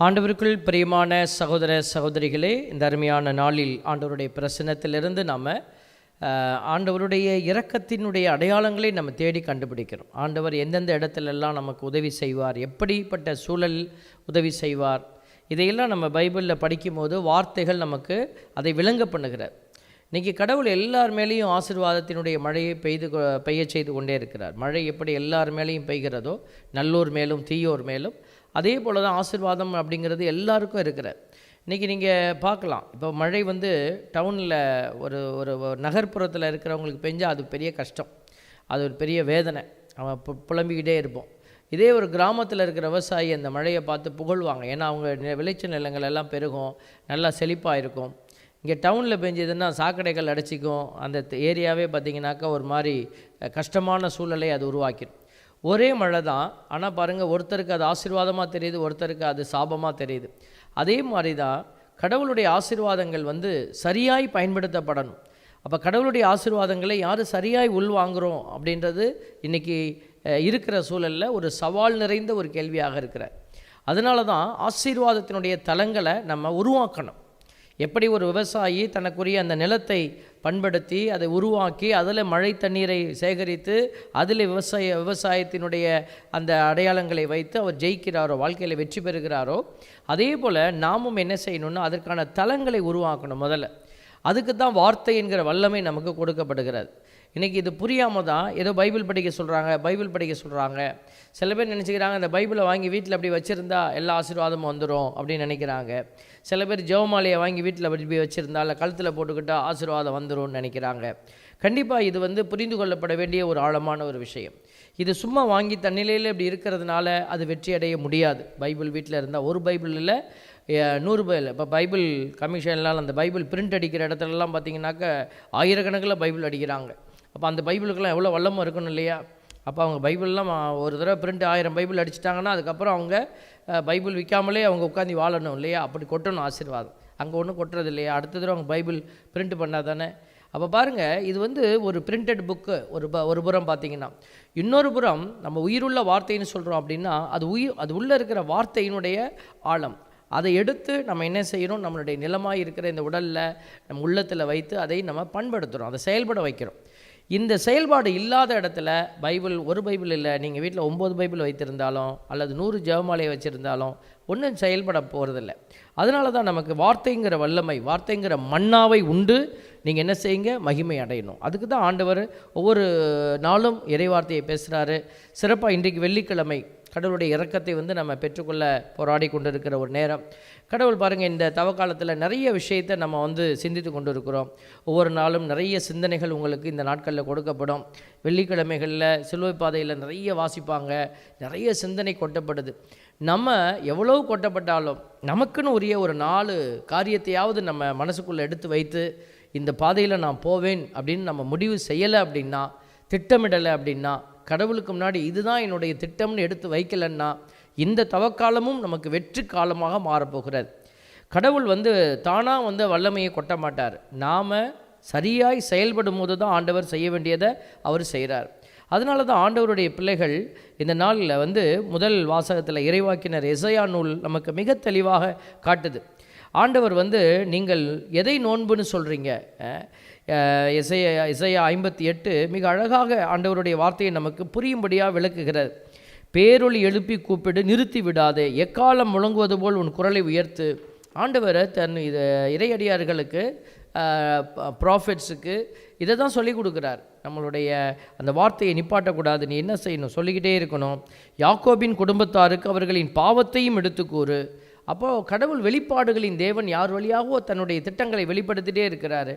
ஆண்டவருக்குள் பிரியமான சகோதர சகோதரிகளே இந்த அருமையான நாளில் ஆண்டவருடைய பிரசனத்திலிருந்து நாம் ஆண்டவருடைய இரக்கத்தினுடைய அடையாளங்களை நம்ம தேடி கண்டுபிடிக்கிறோம். ஆண்டவர் எந்தெந்த இடத்துலெல்லாம் நமக்கு உதவி செய்வார் எப்படிப்பட்ட சூழல் உதவி செய்வார் இதையெல்லாம் நம்ம பைபிளில் படிக்கும்போது வார்த்தைகள் நமக்கு அதை விளங்க பண்ணுகிறார். இன்றைக்கி கடவுள் எல்லார் மேலேயும் ஆசீர்வாதத்தினுடைய மழையை பெய்து கொ- பெய்யச் செய்து கொண்டே இருக்கிறார். மழை எப்படி எல்லார் மேலேயும் பெய்கிறதோ நல்லோர் மேலும் தீயோர் மேலும் அதே போல் தான் ஆசீர்வாதம் அப்படிங்கிறது எல்லாருக்கும் இருக்கிற. இன்றைக்கி நீங்கள் பார்க்கலாம். இப்போ மழை வந்து டவுனில் ஒரு ஒரு நகர்ப்புறத்தில் இருக்கிறவங்களுக்கு பெஞ்சால் அது பெரிய கஷ்டம். அது ஒரு பெரிய வேதனை. அவன் பு புலம்பிக்கிட்டே இருப்போம். இதே ஒரு கிராமத்தில் இருக்கிற விவசாயி அந்த மழையை பார்த்து புகழ்வாங்க. ஏன்னா அவங்க விளைச்சல் நிலங்கள் எல்லாம் பெருகும் நல்லா செழிப்பாக இருக்கும் இங்கே டவுனில் பெஞ்சதுன்னா சாக்கடைகள் அடைச்சிக்கும். அந்த ஏரியாவே பார்த்திங்கனாக்கா ஒரு மாதிரி கஷ்டமான சூழலை அது உருவாக்கிடும். ஒரே மழை தான். ஆனால் பாருங்கள் ஒருத்தருக்கு அது ஆசீர்வாதமாக தெரியுது ஒருத்தருக்கு அது சாபமாக தெரியுது. அதே மாதிரி தான் கடவுளுடைய ஆசீர்வாதங்கள் வந்து சரியாய் பயன்படுத்தப்படணும். அப்போ கடவுளுடைய ஆசீர்வாதங்களை யார் சரியாய் உள்வாங்குகிறோம் அப்படின்றது இன்றைக்கி இருக்கிற சூழலில் ஒரு சவால் நிறைந்த ஒரு கேள்வியாக இருக்கிற. அதனால தான் ஆசீர்வாதத்தினுடைய தலங்களை நம்ம உருவாக்கணும். எப்படி ஒரு விவசாயி தனக்குரிய அந்த நிலத்தை பண்படுத்தி அதை உருவாக்கி அதில் மழை தண்ணீரை சேகரித்து அதில் விவசாய விவசாயத்தினுடைய அந்த அடையாளங்களை வைத்து அவர் ஜெயிக்கிறாரோ வாழ்க்கையில் வெற்றி பெறுகிறாரோ அதே போல் நாமும் என்ன செய்யணும்னா அதற்கான தலங்களை உருவாக்கணும் முதல்ல. அதுக்கு தான் வார்த்தை என்கிற வல்லமை நமக்கு கொடுக்கப்படுகிறது. இன்றைக்கி இது புரியாமல் தான் ஏதோ பைபிள் படிக்க சொல்கிறாங்க பைபிள் படிக்க சொல்கிறாங்க சில பேர் நினச்சிக்கிறாங்க இந்த பைபிளை வாங்கி வீட்டில் அப்படி வச்சுருந்தா எல்லா ஆசீர்வாதமும் வந்துடும் அப்படின்னு நினைக்கிறாங்க. சில பேர் ஜெவமாலையை வாங்கி வீட்டில் அப்படி போய் வச்சுருந்தா இல்லை கழுத்தில் போட்டுக்கிட்டால் ஆசீர்வாதம் வந்துரும்னு நினைக்கிறாங்க. கண்டிப்பாக இது வந்து புரிந்து கொள்ளப்பட வேண்டிய ஒரு ஆழமான ஒரு விஷயம். இது சும்மா வாங்கி தன்னிலையில் இப்படி இருக்கிறதுனால அது வெற்றி அடைய முடியாது. பைபிள் வீட்டில் இருந்தால் ஒரு பைபிள் இல்லை நூறு பைபிள் இப்போ பைபிள் கமிஷன்லாம் அந்த பைபிள் பிரிண்ட் அடிக்கிற இடத்துலலாம் பார்த்தீங்கன்னாக்க ஆயிரக்கணக்கில் பைபிள் அடிக்கிறாங்க. அப்போ அந்த பைபிளுக்கெல்லாம் எவ்வளோ வல்லமும் இருக்கணும் இல்லையா? அப்போ அவங்க பைபிள்லாம் ஒரு தடவை பிரிண்ட் ஆயிரம் பைபிள் அடிச்சிட்டாங்கன்னா அதுக்கப்புறம் அவங்க பைபிள் விற்காமலே அவங்க உட்காந்து வாழணும் இல்லையா? அப்படி கொட்டணும் ஆசீர்வாதம். அங்கே ஒன்றும் கொட்டுறது இல்லையா? அடுத்த தடவை அவங்க பைபிள் பிரிண்ட் பண்ணால் தானே? அப்போ பாருங்கள் இது வந்து ஒரு பிரிண்டட் புக்கு ஒரு ப ஒரு புறம் பார்த்தீங்கன்னா இன்னொரு புறம் நம்ம உயிருள்ள வார்த்தைன்னு சொல்கிறோம் அப்படின்னா அது உயிர் அது உள்ளே இருக்கிற வார்த்தையினுடைய ஆழம். அதை எடுத்து நம்ம என்ன செய்கிறோம் நம்மளுடைய நிலமாக இருக்கிற இந்த உடலில் நம்ம உள்ளத்தில் வைத்து அதை நம்ம பண்படுத்துகிறோம் அதை செயல்பட வைக்கிறோம். இந்த செயல்பாடு இல்லாத இடத்துல பைபிள் ஒரு பைபிள் இல்லை நீங்கள் வீட்டில் ஒம்பது பைபிள் வைத்திருந்தாலும் அல்லது நூறு ஜெபமாலையை வச்சுருந்தாலும் ஒன்றும் செயல்பட போகிறதில்ல அதனால தான் நமக்கு வார்த்தைங்கிற வல்லமை வார்த்தைங்கிற மண்ணாவை உண்டு. நீங்கள் என்ன செய்யுங்க? மகிமை அடையணும். அதுக்கு தான் ஆண்டவர் ஒவ்வொரு நாளும் இறைவார்த்தையை பேசுகிறாரு சிறப்பாக இன்றைக்கு வெள்ளிக்கிழமை கடவுளுடைய இறக்கத்தை வந்து நம்ம பெற்றுக்கொள்ள போராடி கொண்டிருக்கிற ஒரு நேரம். கடவுள் பாருங்கள் இந்த தவக்காலத்தில் நிறைய விஷயத்தை நம்ம வந்து சிந்தித்து கொண்டு இருக்கிறோம் ஒவ்வொரு நாளும் நிறைய சிந்தனைகள் உங்களுக்கு இந்த நாட்களில் கொடுக்கப்படும். வெள்ளிக்கிழமைகளில் சிலுவை பாதையில் நிறைய வாசிப்பாங்க. நிறைய சிந்தனை கொட்டப்படுது. நம்ம எவ்வளவு கொட்டப்பட்டாலும் நமக்குன்னு உரிய ஒரு நாலு காரியத்தையாவது நம்ம மனசுக்குள்ளே எடுத்து வைத்து இந்த பாதையில் நான் போவேன் அப்படின்னு நம்ம முடிவு செய்யலை அப்படின்னா திட்டமிடலை அப்படின்னா கடவுளுக்கு முன்னாடி இதுதான் என்னுடைய திட்டம்னு எடுத்து வைக்கலன்னா இந்த தவக்காலமும் நமக்கு வெற்றி காலமாக மாறப்போகிறது. கடவுள் வந்து தானாக வந்து வல்லமையை கொட்ட மாட்டார். நாம் சரியாய் செயல்படும் போது தான் ஆண்டவர் செய்ய வேண்டியதை அவர் செய்கிறார் அதனால தான் ஆண்டவருடைய பிள்ளைகள் இந்த நாளில் வந்து முதல் வாசகத்தில் இறைவாக்கினர் இசையா நூல் நமக்கு மிக தெளிவாக காட்டுது. ஆண்டவர் வந்து நீங்கள் எதை நோன்புன்னு சொல்கிறீங்க இசைய இசையா ஐம்பத்தி எட்டு மிக அழகாக ஆண்டவருடைய வார்த்தையை நமக்கு புரியும்படியாக விளக்குகிறது. பேரொளி எழுப்பி கூப்பிடு நிறுத்தி விடாதே. எக்காலம் முழங்குவது போல் உன் குரலை உயர்த்து. ஆண்டவர் தன் இது இறையடியார்களுக்கு ப்ராஃபிட்ஸுக்கு இதை தான் சொல்லிக் கொடுக்குறார். நம்மளுடைய அந்த வார்த்தையை நிப்பாட்டக்கூடாது. நீ என்ன செய்யணும்? சொல்லிக்கிட்டே இருக்கணும். யாக்கோபின் குடும்பத்தாருக்கு அவர்களின் பாவத்தையும் எடுத்து கூறு. அப்போது கடவுள் வெளிப்பாடுகளின் தேவன் யார் வழியாகவோ தன்னுடைய திட்டங்களை வெளிப்படுத்திட்டே இருக்கிறாரு.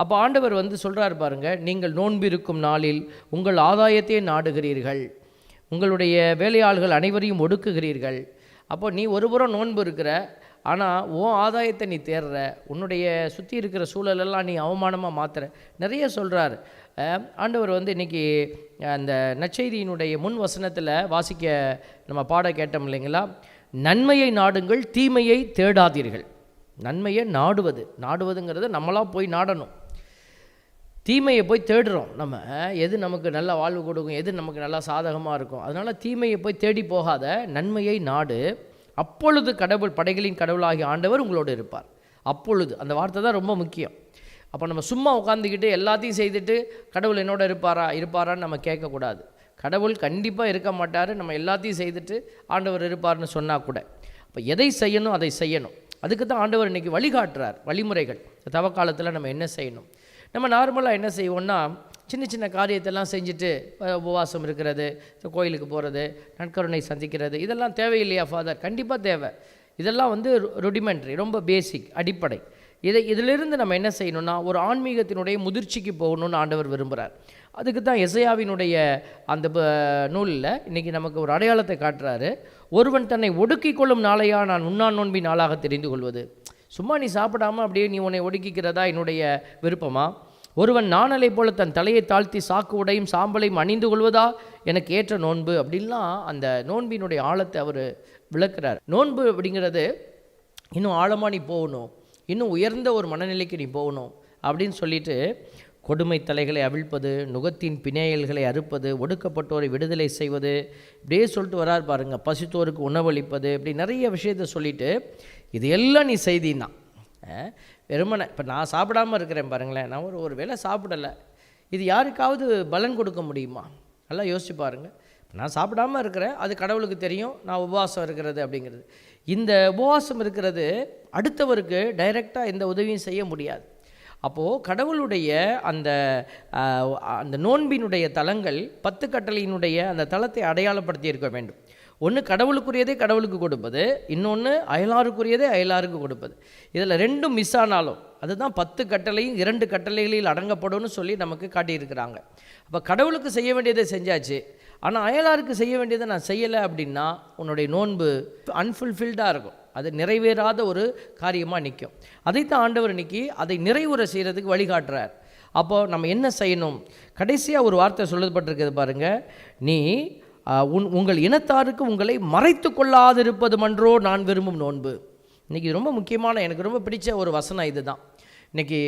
அப்போ ஆண்டவர் வந்து சொல்கிறார் பாருங்கள் நீங்கள் நோன்பு இருக்கும் நாளில் உங்கள் ஆதாயத்தை நாடுகிறீர்கள். உங்களுடைய வேலையாள்கள் அனைவரையும் ஒடுக்குகிறீர்கள். அப்போ நீ ஒருபுறம் நோன்பு இருக்கிற ஆனால் உன் ஆதாயத்தை நீ தேடுற உன்னுடைய சுற்றி இருக்கிற சூழலெல்லாம் நீ அவமானமாக மாத்துற. நிறைய சொல்கிறார் ஆண்டவர் வந்து இன்றைக்கி அந்த நச்செய்தியினுடைய முன் வசனத்தில் வாசிக்க நம்ம பாட கேட்டோம் இல்லைங்களா? நன்மையை நாடுங்கள் தீமையை தேடாதீர்கள். நன்மையை நாடுவது. நாடுவதுங்கிறது நம்மளாக போய் நாடணும். தீமையை போய் தேடுறோம். நம்ம எது நமக்கு நல்ல வாழ்வு கொடுக்கும் எது நமக்கு நல்லா சாதகமாக இருக்கும். அதனால் தீமையை போய் தேடி போகாத நன்மையை நாடு. அப்பொழுது கடவுள் படைகளின் கடவுளாகிய ஆண்டவர் உங்களோடு இருப்பார். அப்பொழுது அந்த வார்த்தை தான் ரொம்ப முக்கியம். அப்போ நம்ம சும்மா உட்காந்துக்கிட்டு எல்லாத்தையும் செய்துட்டு கடவுள் என்னோட இருப்பாரா இருப்பாரான்னு நம்ம கேட்கக்கூடாது. கடவுள் கண்டிப்பாக இருக்க மாட்டார். நம்ம எல்லாத்தையும் செய்துட்டு ஆண்டவர் இருப்பார்னு சொன்னால் கூட. அப்போ எதை செய்யணும் அதை செய்யணும். அதுக்கு தான் ஆண்டவர் இன்றைக்கி வழிகாட்டுறார் வழிமுறைகள். தவ காலத்தில் நம்ம என்ன செய்யணும்? நம்ம நார்மலாக என்ன செய்வோம்னா சின்ன சின்ன காரியத்தெல்லாம் செஞ்சுட்டு உபவாசம் இருக்கிறது கோயிலுக்கு போகிறது நற்கருணை சந்திக்கிறது இதெல்லாம் தேவையில்லையா ஃபாதர் கண்டிப்பாக தேவை. இதெல்லாம் வந்து ருடிமெண்ட்ரி ரொம்ப பேசிக் அடிப்படை. இதை இதிலிருந்து நம்ம என்ன செய்யணும்னா ஒரு ஆன்மீகத்தினுடைய முதிர்ச்சிக்கு போகணும்னு ஆண்டவர் விரும்புகிறார் அதுக்கு தான் எசையாவினுடைய அந்த நூலில் இன்றைக்கி நமக்கு ஒரு அடையாளத்தை காட்டுறாரு. ஒருவன் தன்னை ஒடுக்கிக் கொள்ளும் நாளையாக நான் உண்ணா நோன்பி நாளாக தெரிந்து கொள்வது. சும்மா நீ சாப்பிடாம அப்படியே நீ உன்னை ஒடுக்கிக்கிறதா என்னுடைய விருப்பமா? ஒருவன் நாணலை போல தன் தலையை தாழ்த்தி சாக்கு உடையும் சாம்பலையும் அணிந்து கொள்வதா? எனக்கு ஏற்ற நோன்பு அப்படின்லாம் அந்த நோன்பினுடைய ஆழத்தை அவர் விளக்குறார். நோன்பு அப்படிங்கிறது இன்னும் ஆழமாக நீ போகணும். இன்னும் உயர்ந்த ஒரு மனநிலைக்கு நீ போகணும் அப்படின்னு சொல்லிட்டு கொடுமை தலைகளை அவிழ்ப்பது நுகத்தின் பிணையல்களை அறுப்பது ஒடுக்கப்பட்டோரை விடுதலை செய்வது இப்படியே சொல்லிட்டு வரார் பாருங்கள் பசித்தோருக்கு உணவளிப்பது இப்படி நிறைய விஷயத்த சொல்லிட்டு இது எல்லாம் நீ செய்தின்னா. வெறுமனை இப்போ நான் சாப்பிடாம இருக்கிறேன் பாருங்களேன். நான் ஒரு ஒரு வேளை சாப்பிடலை. இது யாருக்காவது பலன் கொடுக்க முடியுமா? நல்லா யோசிச்சு பாருங்கள் நான் சாப்பிடாம இருக்கிறேன். அது கடவுளுக்கு தெரியும். நான் உபவாசம் இருக்கிறது அப்படிங்கிறது. இந்த உபவாசம் இருக்கிறது அடுத்தவருக்கு டைரெக்டாக எந்த உதவியும் செய்ய முடியாது. அப்போது கடவுளுடைய அந்த அந்த நோன்பினுடைய தலங்கள் பத்து கட்டளையினுடைய அந்த தளத்தை அடையாளப்படுத்தி இருக்க வேண்டும். ஒன்று கடவுளுக்குரியதே கடவுளுக்கு கொடுப்பது இன்னொன்று அயலாருக்குரியதே அயலாருக்கு கொடுப்பது. இதில் ரெண்டும் மிஸ் ஆனாலும் அதுதான் பத்து கட்டளையும் இரண்டு கட்டளைகளில் அடங்கப்படும்னு சொல்லி நமக்கு காட்டியிருக்கிறாங்க. அப்போ கடவுளுக்கு செய்ய வேண்டியதை செஞ்சாச்சு. ஆனால் அயலாருக்கு செய்ய வேண்டியதை நான் செய்யலை அப்படின்னா உன்னுடைய நோன்பு அன்ஃபுல்ஃபில்டாக இருக்கும். அது நிறைவேறாத ஒரு காரியமாக நிற்கும் அதைத்தான் ஆண்டவர் இன்னைக்கு அதை நிறைவுற செய்கிறதுக்கு வழிகாட்டுறார். அப்போ நம்ம என்ன செய்யணும்? கடைசியாக ஒரு வார்த்தை சொல்லப்பட்டிருக்கிறது பாருங்க. நீ உன் உங்கள் இனத்தாருக்கு உங்களை மறைத்து கொள்ளாதிருப்பது மன்றோ நான் விரும்பும் நோன்பு. இன்றைக்கி ரொம்ப முக்கியமான எனக்கு ரொம்ப பிடிச்ச ஒரு வசனம் இதுதான். இன்றைக்கி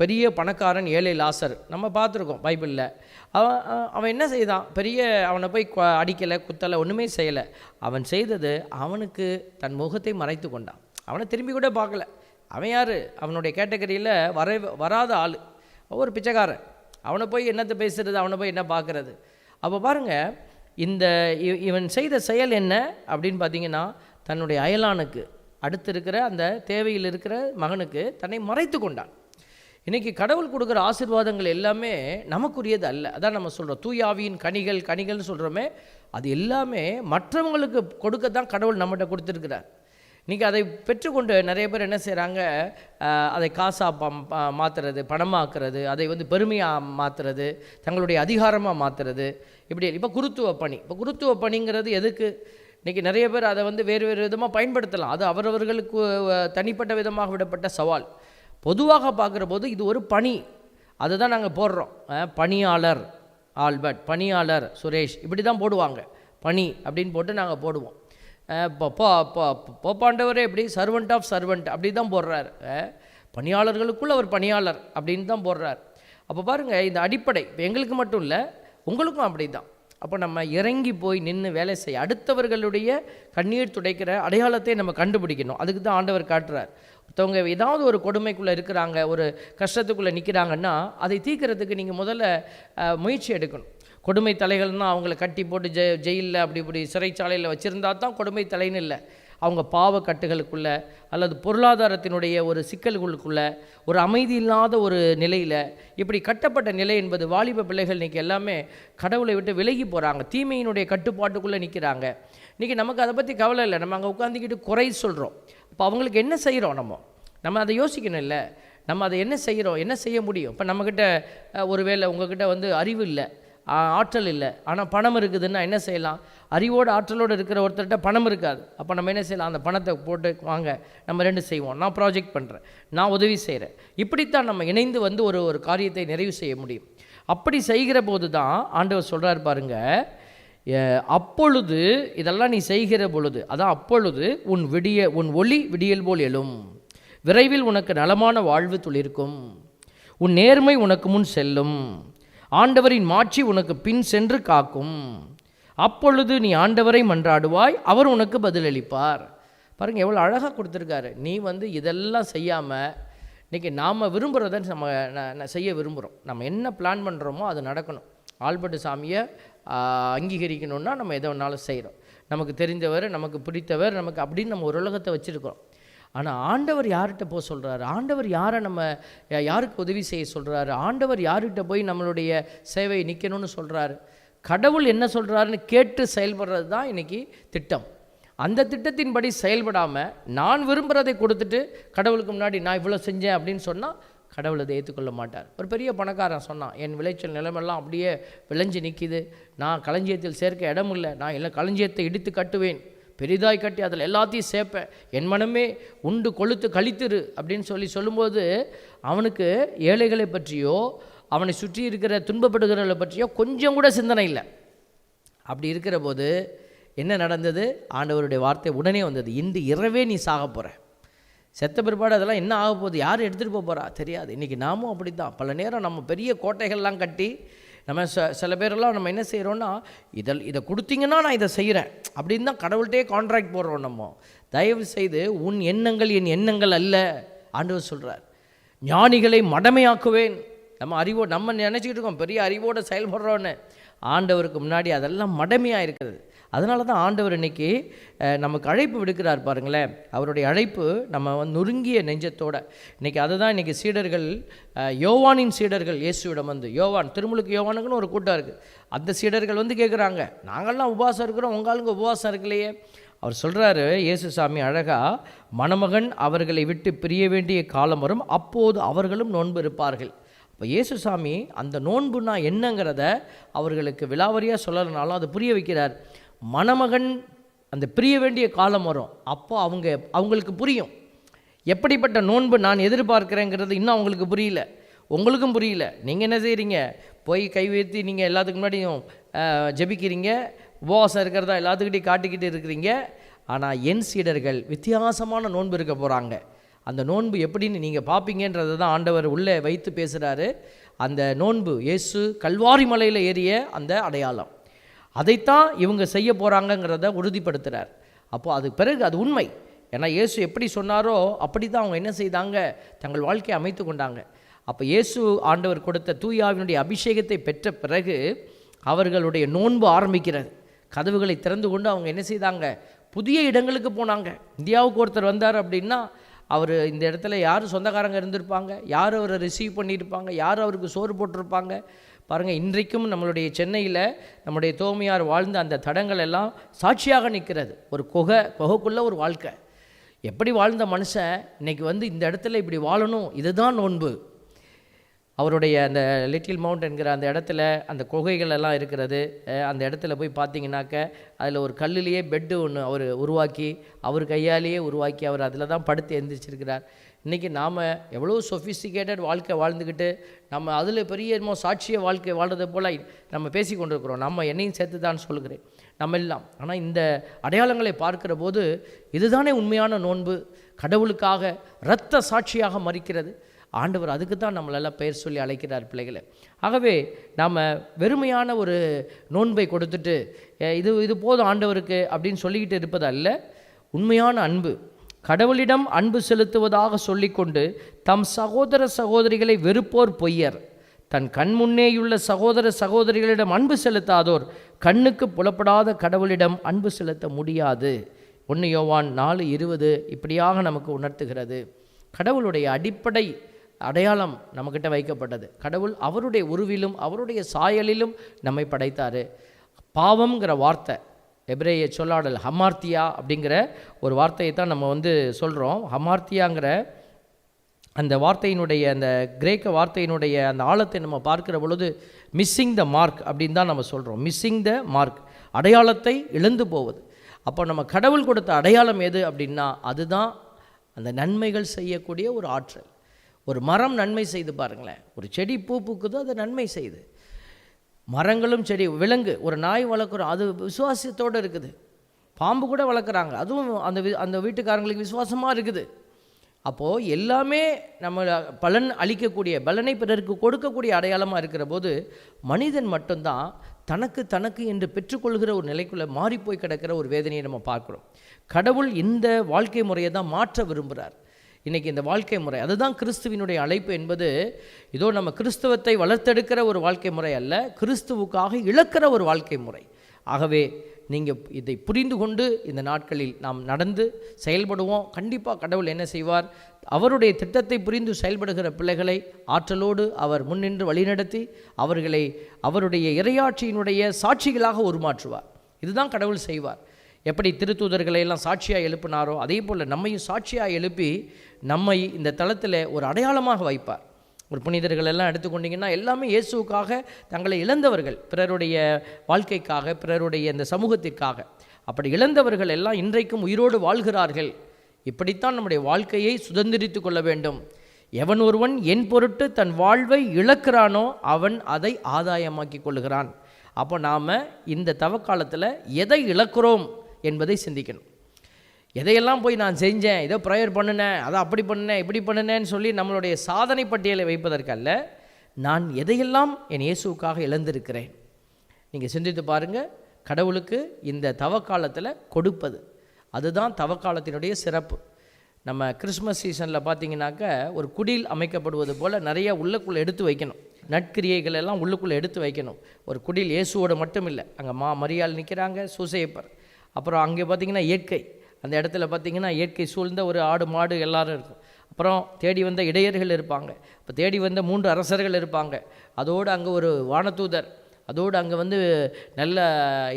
பெரிய பணக்காரன் ஏழை லாசர் நம்ம பார்த்துருக்கோம் பைபிளில். அவன் அவன் என்ன செய்தான்? பெரிய அவனை போய் அடிக்கலை குத்தலை ஒன்றுமே செய்யலை. அவன் செய்தது அவனுக்கு தன் முகத்தை மறைத்து கொண்டான். அவனை திரும்பி கூட பார்க்கல. அவன் யார்? அவனுடைய கேட்டகரியில் வர வராத ஆள். ஒரு பிச்சைக்காரன். அவனை போய் என்னத்தை பேசுறது? அவனை போய் என்ன பார்க்குறது? அப்போ பாருங்கள் இந்த இவன் செய்த செயல் என்ன அப்படின்னு பார்த்தீங்கன்னா தன்னுடைய அயலானுக்கு அடுத்து இருக்கிற அந்த தேவையில் இருக்கிற மகனுக்கு தன்னை மறைத்து கொண்டான். இன்றைக்கி கடவுள் கொடுக்குற ஆசீர்வாதங்கள் எல்லாமே நமக்குரியது அல்ல. அதான் நம்ம சொல்கிறோம் தூயாவியின் கனிகள் கனிகள்னு சொல்கிறோமே அது எல்லாமே மற்றவங்களுக்கு கொடுக்க தான் கடவுள் நம்மகிட்ட கொடுத்துருக்கிறார். இன்றைக்கி அதை பெற்றுக்கொண்டு நிறைய பேர் என்ன செய்கிறாங்க அதை காசாக மாற்றுறது பணமாக்குறது அதை வந்து பெருமையாக மாற்றுறது தங்களுடைய அதிகாரமாக மாற்றுறது இப்படி இப்போ குருத்துவ பணி. இப்போ குருத்துவ பணிங்கிறது எதுக்கு? இன்றைக்கி நிறைய பேர் அதை வந்து வேறு வேறு விதமாக பயன்படுத்தலாம். அது அவரவர்களுக்கு தனிப்பட்ட விதமாக விடப்பட்ட சவால். பொதுவாக பார்க்குற போது இது ஒரு பணி. அதை தான் நாங்கள் போடுறோம். பணியாளர் ஆல்பர்ட் பணியாளர் சுரேஷ் இப்படி தான் போடுவாங்க. பணி அப்படின்னு போட்டு நாங்கள் போடுவோம். போப்பாண்டவரே எப்படி? சர்வெண்ட் ஆஃப் சர்வெண்ட் அப்படி தான் போடுறாரு பணியாளர்களுக்குள் அவர் பணியாளர் அப்படின்னு தான் போடுறார். அப்போ பாருங்கள் இந்த அடிப்படை இப்போ எங்களுக்கு மட்டும் இல்லை உங்களுக்கும் அப்படி தான் அப்போ நம்ம இறங்கி போய் நின்று வேலை செய்ய அடுத்தவர்களுடைய கண்ணீர் துடைக்கிற அடையாளத்தை நம்ம கண்டுபிடிக்கணும். அதுக்கு தான் ஆண்டவர் காட்டுறார். ஒருத்தவங்க ஏதாவது ஒரு கொடுமைக்குள்ளே இருக்கிறாங்க ஒரு கஷ்டத்துக்குள்ளே நிற்கிறாங்கன்னா அதை தீர்க்கறதுக்கு நீங்கள் முதல்ல முயற்சி எடுக்கணும். கொடுமை தலைகள்னால் அவங்கள கட்டி போட்டு ஜெ ஜெயிலில் அப்படி இப்படி சிறைச்சாலையில் வச்சுருந்தா தான் கொடுமை தலைன்னு இல்லை. அவங்க பாவ கட்டுகளுக்குள்ளே அல்லது பொருளாதாரத்தினுடைய ஒரு சிக்கல்களுக்குள்ளே ஒரு அமைதி இல்லாத ஒரு நிலையில் இப்படி கட்டப்பட்ட நிலை என்பது வாலிப பிள்ளைகள் இன்றைக்கி எல்லாமே கடவுளை விட்டு விலகி போகிறாங்க தீமையினுடைய கட்டுப்பாட்டுக்குள்ளே நிற்கிறாங்க இன்றைக்கி நமக்கு அதை பற்றி கவலை இல்லை. நம்ம அங்கே உட்காந்துக்கிட்டு குறை சொல்கிறோம் இப்போ அவங்களுக்கு என்ன செய்கிறோம் நம்ம? நம்ம அதை யோசிக்கணும் இல்லை. நம்ம அதை என்ன செய்கிறோம் என்ன செய்ய முடியும்? இப்போ நம்மக்கிட்ட ஒரு ஒருவேளை உங்ககிட்ட வந்து அறிவு இல்லை. ஆற்றல் இல்லை. ஆனால் பணம் இருக்குதுன்னா என்ன செய்யலாம்? அறிவோடு ஆற்றலோடு இருக்கிற ஒருத்தர்கிட்ட பணம் இருக்காது. அப்போ நம்ம என்ன செய்யலாம்? அந்த பணத்தை போட்டு வாங்க நம்ம ரெண்டு செய்வோம். நான் ப்ராஜெக்ட் பண்ணுறேன் நான் உதவி செய்கிறேன் இப்படித்தான் நம்ம இணைந்து வந்து ஒரு ஒரு காரியத்தை நிறைவு செய்ய முடியும். அப்படி செய்கிற போது தான் ஆண்டவர் சொல்கிறார் பாருங்க அப்பொழுது இதெல்லாம் நீ செய்கிற பொழுது அதான் அப்பொழுது உன் விடிய உன் ஒளி விடியல் போல் எழும். விரைவில் உனக்கு நலமான வாழ்வு துளிர்க்கும். உன் நேர்மை உனக்கு முன் செல்லும். ஆண்டவரின் மாட்சி உனக்கு பின் சென்று காக்கும். அப்பொழுது நீ ஆண்டவரை மன்றாடுவாய் அவர் உனக்கு பதிலளிப்பார். பாருங்கள் எவ்வளோ அழகாக கொடுத்துருக்காரு. நீ வந்து இதெல்லாம் செய்யாமல் இன்றைக்கி நாம் விரும்புகிறத நம்ம ந- ந- செய்ய விரும்புகிறோம் நம்ம என்ன பிளான் பண்ணுறோமோ அது நடக்கணும். ஆல்பர்ட் சாமியை அங்கீகரிக்கணுன்னா நம்ம எதை வேணாலும் செய்கிறோம் நமக்கு தெரிந்தவர் நமக்கு பிடித்தவர் நமக்கு அப்படின்னு நம்ம ஒரு உலகத்தை வச்சுருக்கிறோம். ஆனால் ஆண்டவர் யார்கிட்ட போக சொல்கிறாரு ஆண்டவர் யாரை நம்ம யாருக்கு உதவி செய்ய சொல்கிறாரு ஆண்டவர் யார்கிட்ட போய் நம்மளுடைய சேவை நிற்கணும்னு சொல்கிறாரு கடவுள் என்ன சொல்கிறாருன்னு கேட்டு செயல்படுறது தான் இன்றைக்கி திட்டம். அந்த திட்டத்தின்படி செயல்படாமல் நான் விரும்புகிறதை கொடுத்துட்டு கடவுளுக்கு முன்னாடி நான் இவ்வளோ செஞ்சேன் அப்படின்னு சொன்னால் கடவுள் அதை ஏற்றுக்கொள்ள மாட்டார். ஒரு பெரிய பணக்காரன் சொன்னான் என் விளைச்சல் நிலமெல்லாம் அப்படியே விளைஞ்சு நிற்கிது நான் களஞ்சியத்தில் சேர்க்க இடம் இல்லை நான் எல்லாம் களஞ்சியத்தை இடித்து கட்டுவேன். பெரிதாய் கட்டி அதில் எல்லாத்தையும் சேர்ப்பேன். என் மனமே உண்டு கொளுத்து கழித்திரு அப்படின்னு சொல்லி சொல்லும்போது அவனுக்கு ஏழைகளை பற்றியோ அவனை சுற்றி இருக்கிற துன்பப்படுகிறவர்களை பற்றியோ கொஞ்சம் கூட சிந்தனை இல்லை. அப்படி இருக்கிற போது என்ன நடந்தது? ஆண்டவருடைய வார்த்தை உடனே வந்தது. இன்று இரவே நீ சாக போகிற செத்த பிற்பாடு அதெல்லாம் என்ன ஆக போகுது? யார் எடுத்துகிட்டு போக போகிறா தெரியாது. இன்றைக்கி நாமும் அப்படி தான் பல நேரம் நம்ம பெரிய கோட்டைகள்லாம் கட்டி நம்ம ச சில பேரெல்லாம் நம்ம என்ன செய்கிறோன்னா இதில் இதை கொடுத்தீங்கன்னா நான் இதை செய்கிறேன் அப்படின்னு தான் கடவுள்கிட்டே கான்ட்ராக்ட் போடுறோம் நம்ம. தயவு செய்து உன் எண்ணங்கள் என் எண்ணங்கள் அல்ல. ஆண்டவர் சொல்கிறார் ஞானிகளை மடமையாக்குவேன். நம்ம அறிவோ நம்ம நினச்சிக்கிட்டு இருக்கோம் பெரிய அறிவோடு செயல்படுறோன்னு. ஆண்டவருக்கு முன்னாடி அதெல்லாம் மடமையாக இருக்கிறது. அதனால தான் ஆண்டவர் இன்னைக்கு நமக்கு அழைப்பு விடுக்கிறார் பாருங்களேன். அவருடைய அழைப்பு நம்ம வந்து நொறுங்கிய நெஞ்சத்தோட. இன்னைக்கு அதுதான் இன்றைக்கி சீடர்கள் யோவானின் சீடர்கள் இயேசுவிடம் வந்து யோவான் திருமுழுக்கு யோவானுக்குன்னு ஒரு கூட்டம் இருக்குது அந்த சீடர்கள் வந்து கேட்குறாங்க நாங்கள்லாம் உபவாசம் இருக்கிறோம் உங்களுக்கும் உபவாசம் இருக்கலையே. அவர் சொல்கிறாரு இயேசுசாமி அழகா மணமகன் அவர்களை விட்டு பிரிய வேண்டிய காலம் வரும். அப்போது அவர்களும் நோன்பு இருப்பார்கள். இப்போ இயேசுசாமி அந்த நோன்புனா என்னங்கிறத அவர்களுக்கு விலாவரியாக சொல்லலைனாலும் அதை புரிய வைக்கிறார். மணமகன் அந்த பிரிய வேண்டிய காலம் வரும். அப்போ அவங்க அவங்களுக்கு புரியும். எப்படிப்பட்ட நோன்பு நான் எதிர்பார்க்குறேங்கிறது இன்னும் அவங்களுக்கு புரியல. உங்களுக்கும் புரியல. நீங்கள் என்ன செய்கிறீங்க போய் கை உயர்த்தி நீங்கள் எல்லாத்துக்கு முன்னாடியும் ஜபிக்கிறீங்க ஜெபிக்கிறீங்க. உபவாசம் இருக்கிறதா எல்லாத்துக்கிட்டையும் காட்டிக்கிட்டு இருக்கிறீங்க. ஆனால் என் சீடர்கள் வித்தியாசமான நோன்பு இருக்க போகிறாங்க அந்த நோன்பு எப்படின்னு நீங்கள் பார்ப்பீங்கன்றதை தான் ஆண்டவர் உள்ளே வைத்து பேசுகிறாரு அந்த நோன்பு இயேசு கல்வாரி மலையில் ஏறிய அந்த அடையாளம். அதைத்தான் இவங்க செய்ய போகிறாங்கங்கிறத உறுதிப்படுத்துகிறார் அப்போ அது பிறகு அது உண்மை. ஏன்னா இயேசு எப்படி சொன்னாரோ அப்படி தான் அவங்க என்ன செய்தாங்க? தங்கள் வாழ்க்கையை அமைத்து கொண்டாங்க. அப்போ இயேசு ஆண்டவர் கொடுத்த தூயாவினுடைய அபிஷேகத்தை பெற்ற பிறகு அவர்களுடைய நோன்பு ஆரம்பிக்கிறது. கதவுகளை திறந்து கொண்டு அவங்க என்ன செய்தாங்க? புதிய இடங்களுக்கு போனாங்க. இந்தியாவுக்கு ஒருத்தர் வந்தார் அப்படின்னா அவர் இந்த இடத்துல யார் சொந்தக்காரங்க இருந்திருப்பாங்க? யார் அவரை ரிசீவ் பண்ணியிருப்பாங்க? யார் அவருக்கு சோறு போட்டிருப்பாங்க? பாருங்கள் இன்றைக்கும் நம்மளுடைய சென்னையில் நம்முடைய தோமையார் வாழ்ந்த அந்த தடங்கள் எல்லாம் சாட்சியாக நிற்கிறது. ஒரு குகை குகைக்குள்ளே ஒரு வாழ்க்கை. எப்படி வாழ்ந்த மனுஷன் இன்னைக்கு வந்து இந்த இடத்துல இப்படி வாழணும்? இதுதான் நோன்பு. அவருடைய அந்த லிட்டில் மவுண்ட் என்கிற அந்த இடத்துல அந்த குகைகள் எல்லாம் இருக்கிறது. அந்த இடத்துல போய் பார்த்தீங்கன்னாக்க அதில் ஒரு கல்லுலேயே பெட்டு ஒன்று அவர் உருவாக்கி அவர் கையாலேயே உருவாக்கி அவர் அதில் தான் படுத்து எந்திரிச்சிருக்கிறார். இன்றைக்கி நாம் எவ்வளோ சொஃபிஸ்டிகேட்டட் வாழ்க்கை வாழ்ந்துக்கிட்டு நம்ம அதில் பெரிய என்னமோ சாட்சிய வாழ்க்கை வாழ்றதை போல் நம்ம பேசி கொண்டிருக்கிறோம். நம்ம என்னையும் சேர்த்து தான் சொல்கிறேன் நம்ம எல்லாம். ஆனால் இந்த அடையாளங்களை பார்க்கிற போது இதுதானே உண்மையான நோன்பு? கடவுளுக்காக இரத்த சாட்சியாக மறிக்கிறது. ஆண்டவர் அதுக்கு தான் நம்மளெல்லாம் பெயர் சொல்லி அழைக்கிறார் பிள்ளைகளை. ஆகவே நாம் வெறுமையான ஒரு நோன்பை கொடுத்துட்டு இது இது போதும் ஆண்டவருக்கு அப்படின்னு சொல்லிக்கிட்டு இருப்பது அல்ல உண்மையான அன்பு. கடவுளிடம் அன்பு செலுத்துவதாக சொல்லிக்கொண்டு தம் சகோதர சகோதரிகளை வெறுப்போர் பொய்யர். தன் கண் முன்னேயுள்ள சகோதர சகோதரிகளிடம் அன்பு செலுத்தாதோர் கண்ணுக்கு புலப்படாத கடவுளிடம் அன்பு செலுத்த முடியாது. ஒன்று யோவான் நாலு இருபது இப்படியாக நமக்கு உணர்த்துகிறது. கடவுளுடைய அடிப்படை அடையாளம் நம்மக்கிட்ட வைக்கப்பட்டது. கடவுள் அவருடைய உருவிலும் அவருடைய சாயலிலும் நம்மை படைத்தார். பாவம்ங்கிற வார்த்தை எப்ரேய சொல்லாடல் ஹமார்த்தியா அப்படிங்கிற ஒரு வார்த்தையை தான் நம்ம வந்து சொல்கிறோம் ஹமார்த்தியாங்கிற அந்த வார்த்தையினுடைய அந்த கிரேக்க வார்த்தையினுடைய அந்த ஆழத்தை நம்ம பார்க்கிற பொழுது மிஸ்ஸிங் த மார்க் அப்படின்னு தான் நம்ம சொல்கிறோம் மிஸ்ஸிங் த மார்க் அடையாளத்தை இழந்து போவது. அப்போ நம்ம கடவுள் கொடுத்த அடையாளம் எது அப்படின்னா அதுதான் அந்த நன்மைகள் செய்யக்கூடிய ஒரு ஆற்றல். ஒரு மரம் நன்மை செய்து பாருங்களேன். ஒரு செடி பூ பூக்குதோ அது நன்மை செய்யுது. மரங்களும் செடி விலங்கு ஒரு நாய் வளர்க்குறோம். அது விசுவாசத்தோடு இருக்குது. பாம்பு கூட வளர்க்குறாங்க. அதுவும் அந்த வி- அந்த வீட்டுக்காரங்களுக்கு விசுவாசமாக இருக்குது. அப்போது எல்லாமே நம்ம பலன் அளிக்கக்கூடிய பலனை பிறருக்கு கொடுக்கக்கூடிய அடையாளமாக இருக்கிற போது மனிதன் மட்டும்தான் தனக்கு தனக்கு என்று பெற்றுக்கொள்கிற ஒரு நிலைக்குள்ளே மாறிப்போய் கிடக்கிற ஒரு வேதனையை நம்ம பார்க்குறோம். கடவுள் இந்த வாழ்க்கை முறையை தான் மாற்ற விரும்புகிறார் இன்றைக்கி இந்த வாழ்க்கை முறை. அதுதான் கிறிஸ்துவினுடைய அழைப்பு என்பது இதோ நம்ம கிறிஸ்துவத்தை வளர்த்தெடுக்கிற ஒரு வாழ்க்கை முறை அல்ல கிறிஸ்துவுக்காக இழக்கிற ஒரு வாழ்க்கை முறை. ஆகவே நீங்கள் இதை புரிந்து கொண்டு இந்த நாட்களில் நாம் நடந்து செயல்படுவோம். கண்டிப்பாக கடவுள் என்ன செய்வார்? அவருடைய திட்டத்தை புரிந்து செயல்படுகிற பிள்ளைகளை ஆற்றலோடு அவர் முன்னின்று வழிநடத்தி அவர்களை அவருடைய இறையாட்சியினுடைய சாட்சிகளாக உருமாற்றுவார். இதுதான் கடவுள் செய்வார். எப்படி திருத்தூதர்களை எல்லாம் சாட்சியாக எழுப்பினாரோ அதே போல் நம்மையும் சாட்சியாக எழுப்பி நம்மை இந்த தளத்தில் ஒரு அடையாளமாக வைப்பார். ஒரு புனிதர்கள் எல்லாம் எடுத்துக்கொண்டீங்கன்னா எல்லாமே இயேசுவுக்காக தங்களை இழந்தவர்கள் பிறருடைய வாழ்க்கைக்காக பிறருடைய இந்த சமூகத்திற்காக. அப்படி இழந்தவர்கள் எல்லாம் இன்றைக்கும் உயிரோடு வாழ்கிறார்கள். இப்படித்தான் நம்முடைய வாழ்க்கையை சுதந்திரித்து கொள்ள வேண்டும். எவன் ஒருவன் என் பொருட்டு தன் வாழ்வை இழக்கிறானோ அவன் அதை ஆதாயமாக்கி கொள்கிறான் அப்போ நாம் இந்த தவக்காலத்தில் எதை இழக்கிறோம் என்பதை சிந்திக்கணும். எதையெல்லாம் போய் நான் செஞ்சேன் ஏதோ ப்ரேயர் பண்ணினேன் அதை அப்படி பண்ணினேன் இப்படி பண்ணினேன்னு சொல்லி நம்மளுடைய சாதனை பட்டியலை வைப்பதற்கல்ல நான் எதையெல்லாம் என் இயேசுக்காக இழந்திருக்கிறேன்? நீங்கள் சிந்தித்து பாருங்கள் கடவுளுக்கு இந்த தவக்காலத்தில் கொடுப்பது. அதுதான் தவக்காலத்தினுடைய சிறப்பு. நம்ம கிறிஸ்மஸ் சீசனில் பார்த்தீங்கன்னாக்க ஒரு குடில் அமைக்கப்படுவது போல் நிறைய உள்ளுக்குள்ளே எடுத்து வைக்கணும். நட்கிரியைகள் எல்லாம் உள்ளுக்குள்ளே எடுத்து வைக்கணும். ஒரு குடில் இயேசுவோடு மட்டும் இல்லை அங்கே மா மரியாள் நிற்கிறாங்க சூசையப்பர். அப்புறம் அங்கே பார்த்தீங்கன்னா இயற்கை. அந்த இடத்துல பார்த்தீங்கன்னா இயற்கை சூழ்ந்த ஒரு ஆடு மாடு எல்லாரும் இருக்கும். அப்புறம் தேடி வந்த இடையர்கள் இருப்பாங்க. இப்போ தேடி வந்த மூன்று அரசர்கள் இருப்பாங்க. அதோடு அங்கே ஒரு வானதூதர். அதோடு அங்கே வந்து நல்ல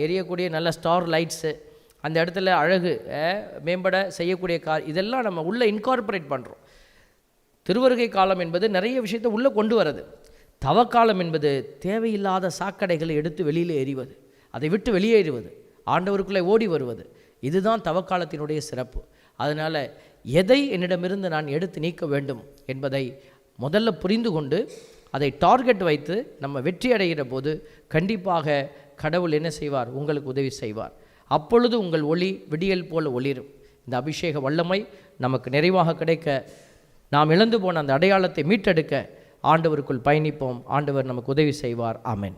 எரியக்கூடிய நல்ல ஸ்டார் லைட்ஸு அந்த இடத்துல அழகு மேம்பட செய்யக்கூடிய கார் இதெல்லாம் நம்ம உள்ளே இன்கார்பரேட் பண்ணுறோம் திருவருகை காலம் என்பது நிறைய விஷயத்தை உள்ளே கொண்டு வரது தவக்காலம் என்பது தேவையில்லாத சாக்கடைகளை எடுத்து வெளியில் எறிவது. அதை விட்டு வெளியேறுவது. ஆண்டவருக்குள்ளே ஓடி வருவது. இதுதான் தவக்காலத்தினுடைய சிறப்பு. அதனால் எதை என்னிடமிருந்து நான் எடுத்து நீக்க வேண்டும் என்பதை முதல்ல புரிந்து கொண்டு அதை டார்கெட் வைத்து நம்ம வெற்றி அடைகிற போது கண்டிப்பாக கடவுள் என்ன செய்வார்? உங்களுக்கு உதவி செய்வார். அப்பொழுது உங்கள் ஒளி விடியல் போல ஒளிரும். இந்த அபிஷேக வல்லமை நமக்கு நிறைவாக கிடைக்க நாம் இழந்து போன அந்த அடையாளத்தை மீட்டெடுக்க ஆண்டவருக்குள் பயணிப்போம். ஆண்டவர் நமக்கு உதவி செய்வார். ஆமென்.